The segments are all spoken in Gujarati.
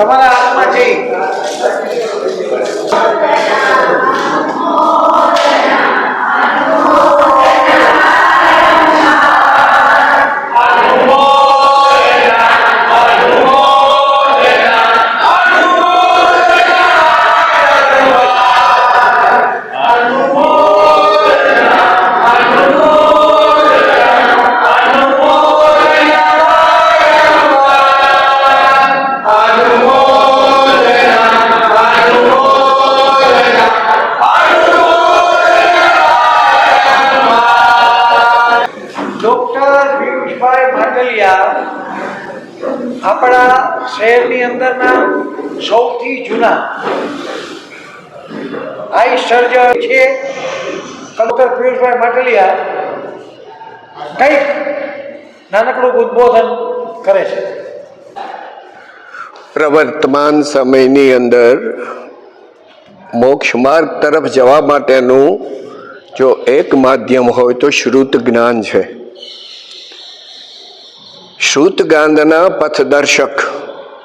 તમારા હાથમાં જે આપણા શહેરની અંદરના સૌથી જૂના આઈ સર્જન છે ડોક્ટર પિયુષભાઈ માટલિયા, કંઈક નાનકડું ઉદ્બોધન કરે છે. પ્રવર્તમાન સમયની અંદર મોક્ષ માર્ગ તરફ જવા માટેનું જો એક માધ્યમ હોય તો શ્રુત જ્ઞાન છે. શ્રુત જ્ઞાનના પથદર્શક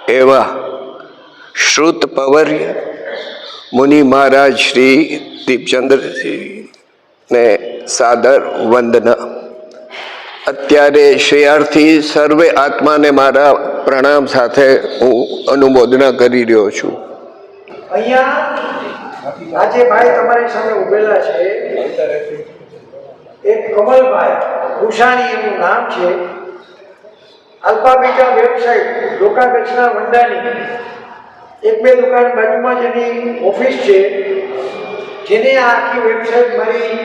એવા શ્રુત પવર્ય મુનિ મહારાજ શ્રી દીપચંદ્રજીને સાદર વંદના. અત્યારે શ્રેયાર્થી સર્વે આત્માને મારા પ્રણામ સાથે હું અનુમોદના કરી રહ્યો છું. અહીંયા અલ્પા બીટા વેબસાઇટ લોકાગચના વંડાની. એક બે દુકાન બાજુમાં જ એની ઓફિસ છે, જેને આ આખી વેબસાઇટ મારી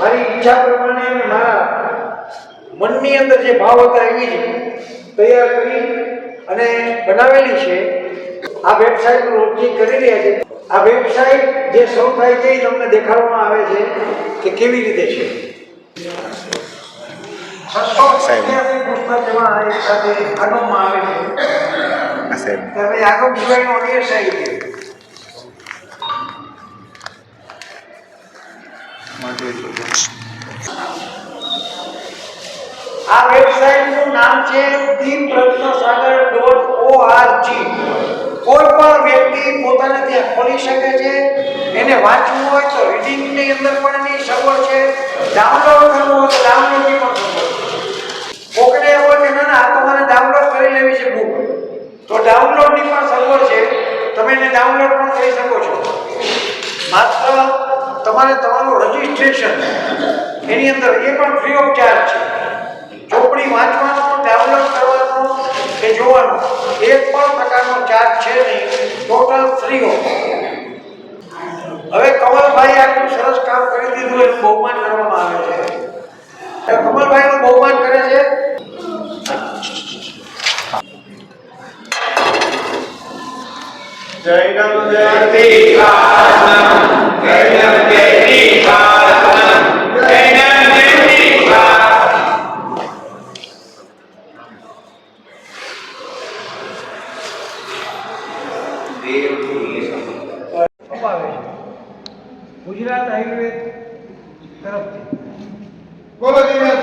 મારી ઈચ્છા પ્રમાણે અને મારા મનની અંદર જે ભાવ હતા એવી જ તૈયાર કરી અને બનાવેલી છે. આ વેબસાઇટ રોજની કરી રહ્યા છે. આ વેબસાઇટ જે શરૂ થાય છે એ તમને દેખાડવામાં આવે છે કે કેવી રીતે છે. છસો વેબસાઇટનું આ નામ છે દીપ રત્નસાગર ડોટ ઓઆરજી કોઈ પણ વ્યક્તિ પોતાને ત્યાં ખોલી શકે છે. એને વાંચવું હોય તો રીડિંગની અંદર પણ એની સગવડ છે. ડાઉનલોડ કરવું હોય તો ડાઉનલોડની પણ સગવડ છે કોકને એવું હોય કે ના ના આ તો મારે ડાઉનલોડ કરી લેવી છે બુક તો ડાઉનલોડની પણ સગવડ છે તમે પણ કરી શકો છો. માત્ર તમારે તમારું રજીસ્ટ્રેશન એની અંદર એ પણ ફ્રી ઓફ ચાર્જ છે. ચોપડી વાંચવાનો ડાઉનલોડ કરવાનો કે જોવાનો એક પણ પ્રકારનો ચાર્જ છે નહીં. ટોટલ ફ્રી ઓફ હવે કમલભાઈ આટલું સરસ કામ કરી દીધું એનું બહુમાન કરવામાં આવે છે. કમલભાઈનું બહુમાન કરે છે. ગુજરાત આયુર્વેદ તરફથી. બોલો જીવન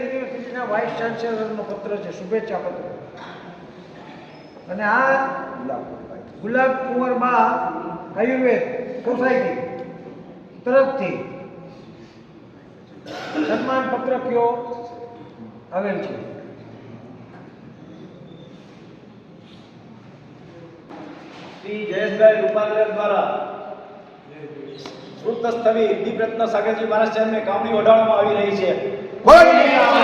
યુનિવર્સિટીના વાઇસ ચાન્સેલરનો પત્ર છે, શુભેચ્છા પત્ર. અને આ ગુલાબ કુંવર આયુર્વેદ સોસાયટી તરફથી સન્માન પત્રકીઓ આવેલ છે. શ્રી જયેશભાઈ રૂપાંતર દ્વારા વૃત્ત સ્થવી દીપરત્ન સાગરજી મહારાજ સાહેબને કામની વધારવામાં આવી રહી છે. બોલો